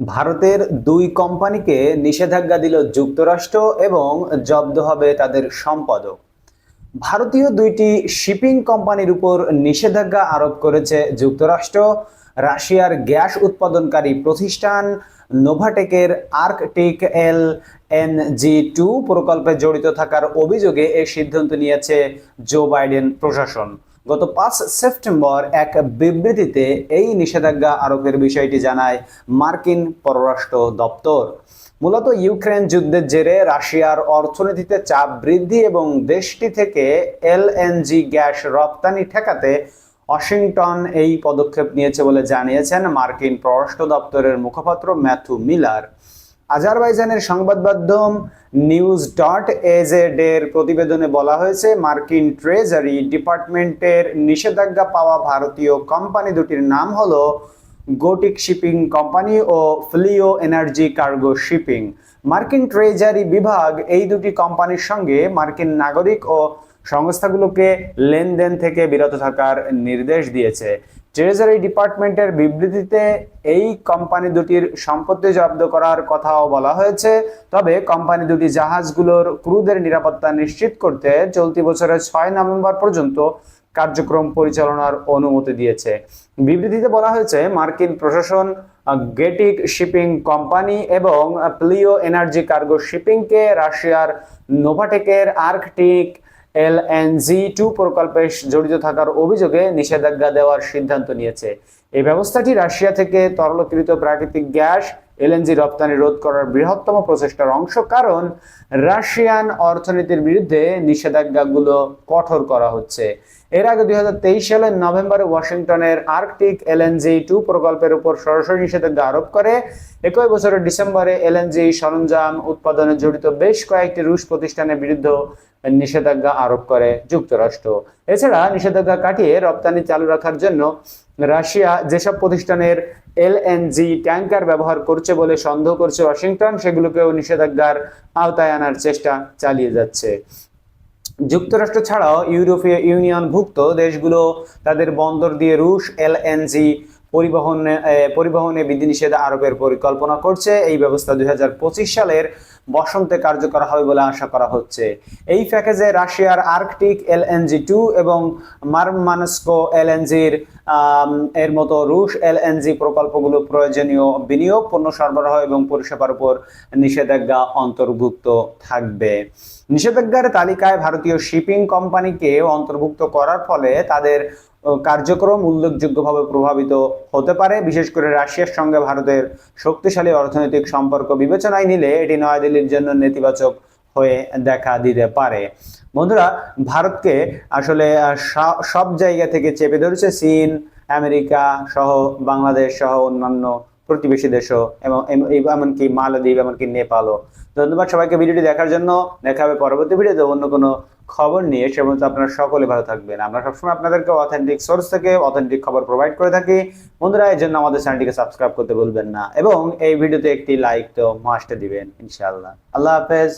ভারতের দুই কোম্পানিকে নিষেধাজ্ঞা দিল যুক্তরাষ্ট্র এবং জব্দ হবে তাদের সম্পদও ভারতীয় দুইটি শিপিং কোম্পানির উপর নিষেধাজ্ঞা আরোপ করেছে যুক্তরাষ্ট্র। রাশিয়ার গ্যাস উৎপাদনকারী প্রতিষ্ঠান নোভাটেকের Arctic L N G two প্রকল্পে জড়িত থাকার অভিযোগে এই সিদ্ধান্ত নিয়েছে জো বাইডেন প্রশাসন। গত পাঁচ সেপ্টেম্বর এক বিবৃতিতে এই নিষেধাজ্ঞা আরোপের বিষয়টি জানায় মার্কিন পররাষ্ট্র দপ্তর। মূলত ইউক্রেন যুদ্ধের জেরে রাশিয়ার অর্থনীতিতে চাপ বৃদ্ধি এবং দেশটি থেকে এলএনজি গ্যাস রপ্তানি ঠেকাতে ওয়াশিংটন এই পদক্ষেপ নিয়েছে বলে জানিয়েছেন মার্কিন পররাষ্ট্র দপ্তরের মুখপাত্র ম্যাথু মিলার। আজারবাইজানের সংবাদ মাধ্যম নিউজ ডট এজেড এর প্রতিবেদনে বলা হয়েছে, মার্কিন ট্রেজারি ডিপার্টমেন্টের নিষেধাজ্ঞা পাওয়া ভারতীয় কোম্পানি দুটির নাম হলো গোটিক শিপিং কোম্পানি ও ফ্লিও এনার্জি কার্গো শিপিং। মার্কিন ট্রেজারি বিভাগ এই দুটি কোম্পানির সঙ্গে মার্কিন নাগরিক ও সংস্থাগুলোকে লেনদেন থেকে বিরত থাকার নির্দেশ দিয়েছে। ট্রেজারি ডিপার্টমেন্টের বিবৃতিতে এই কোম্পানি দুটির সম্পত্তি জব্দ করার কথাও বলা হয়েছে। তবে কোম্পানি দুটি জাহাজগুলোর ক্রুদের নিরাপত্তা নিশ্চিত করতে চলতি বছরের ছয় নভেম্বর পর্যন্ত কার্যক্রম পরিচালনার অনুমতি দিয়েছে। বিবৃতিতে বলা হয়েছে, মার্কিন প্রশাসন গেটিক শিপিং কোম্পানি এবং প্লিও এনার্জি কার্গো শিপিংকে রাশিয়ার নোভাটেকের আর্কটিক এলএনজি টু প্রকল্পে জড়িত থাকার অভিযোগে নিষেধাজ্ঞা দেওয়ার সিদ্ধান্ত নিয়েছে। এই ব্যবস্থাটি রাশিয়া থেকে তরলকৃত প্রাকৃতিক গ্যাস এলএনজি রপ্তানি রোধ করার বৃহত্তম প্রচেষ্টার অংশ, কারণ রাশিয়ান অর্থনীতির বিরুদ্ধে নিষেধাজ্ঞাগুলো কঠোর করা হচ্ছে। এর আগে দুই হাজার তেইশ সালের নভেম্বরে ওয়াশিংটনের আর্কটিক এলএনজি টু প্রকল্পের উপর সরাসরি নিষেধাজ্ঞা আরোপ করে। একই বছরের ডিসেম্বরে এলএনজি সরঞ্জাম উৎপাদনে জড়িত বেশ কয়েকটি রুশ প্রতিষ্ঠানের বিরুদ্ধে নিষেধাজ্ঞা আরোপ করে যুক্তরাষ্ট্র। এছাড়া নিষেধাজ্ঞা কাটিয়ে রপ্তানি চালু রাখার জন্য রাশিয়া যেসব প্রতিষ্ঠানের এলএনজি ট্যাঙ্কার ব্যবহার করছে বলে সন্দেহ করছে ওয়াশিংটন, সেগুলোকেও নিষেধাজ্ঞার আওতায় আনার চেষ্টা চালিয়ে যাচ্ছে। যুক্তরাষ্ট্র ছাড়াও ইউরোপীয় ইউনিয়নভুক্ত দেশগুলো তাদের বন্দর দিয়ে রুশ এলএনজি পরিবহনে পরিবহনে বিধিনিষেধ আরোপের পরিকল্পনা করছে। এই ব্যবস্থা দুই হাজার পঁচিশ সালের বসন্তে কার্যকর হবে বলে আশা করা হচ্ছে। এই প্যাকেজে রাশিয়ার আর্কটিক এলএনজি টু এবং মারমানস্কো এলএনজির এর মতো রুশ এলএনজি প্রকল্পগুলো প্রয়োজনীয় বিনিয়োগ, পণ্য সরবরাহ এবং পরিষেবার উপর নিষেধাজ্ঞা অন্তর্ভুক্ত থাকবে। নিষেধাজ্ঞার তালিকায় ভারতীয় শিপিং কোম্পানিকে অন্তর্ভুক্ত করার ফলে তাদের কার্যক্রম উল্লেখযোগ্যভাবে প্রভাবিত হতে পারে। বিশেষ করে রাশিয়ার সঙ্গে ভারতের শক্তিশালী অর্থনৈতিক সম্পর্ক বিবেচনায় নিলে এটি নয়াদিল্লির জন্য নেতিবাচক হয়ে দেখা দিতে পারে। বন্ধুরা, ভারতকে আসলে সব জায়গা থেকে চেপে ধরেছে চীন, আমেরিকা সহ বাংলাদেশ সহ অন্যান্য প্রতিবেশী দেশও, এবং এমনকি মালদ্বীপ, এমনকি নেপালও। ধন্যবাদ সবাইকে ভিডিওটি দেখার জন্য। দেখা হবে পরবর্তী ভিডিওতে অন্য কোনো খবর নিয়ে। সে পর্যন্ত আপনারা সকলে ভালো থাকবেন। আমরা সবসময় আপনাদেরকে অথেন্টিক সোর্স থেকে অথেন্টিক খবর প্রোভাইড করে থাকি। বন্ধুরা এর জন্য আমাদের চ্যানেলটিকে সাবস্ক্রাইব করতে ভুলবেন না, এবং এই ভিডিওতে একটি লাইক তো মাস্টে দিবেন ইনশাল্লাহ আল্লাহ হাফেজ।